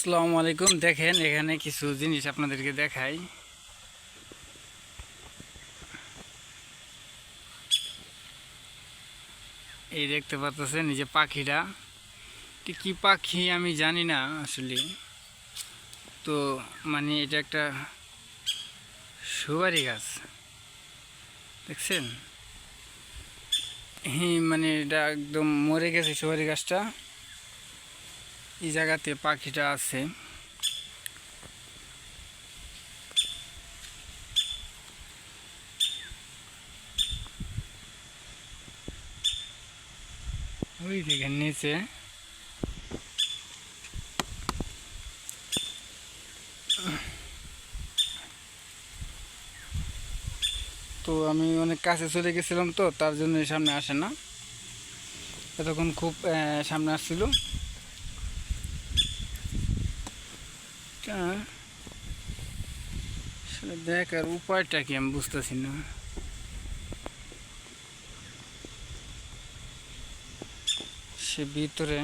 আসসালামু আলাইকুম। দেখেন, এখানে কিছু জিনিস আপনাদেরকে দেখাই। এই দেখতে পাচ্ছেন, এই যে পাখিটা। কি পাখি আমি জানি না আসলে। তো মানে এটা একটা সুপারি গাছ। দেখছেন? হ্যাঁ মানে এটা একদম মরে গেছে সুপারি গাছটা। এই জায়গাতে পাখিটা আছে। ওই দেখেন নিচে। তো আমি অনেক কাছে চলে গেছিলাম তো, তার জন্য সামনে আসে না। এতক্ষণ খুব সামনে আসছিল। তা আসলে দেখার উপায়টা কি আমি বুঝতেছি না। সে ভিতরে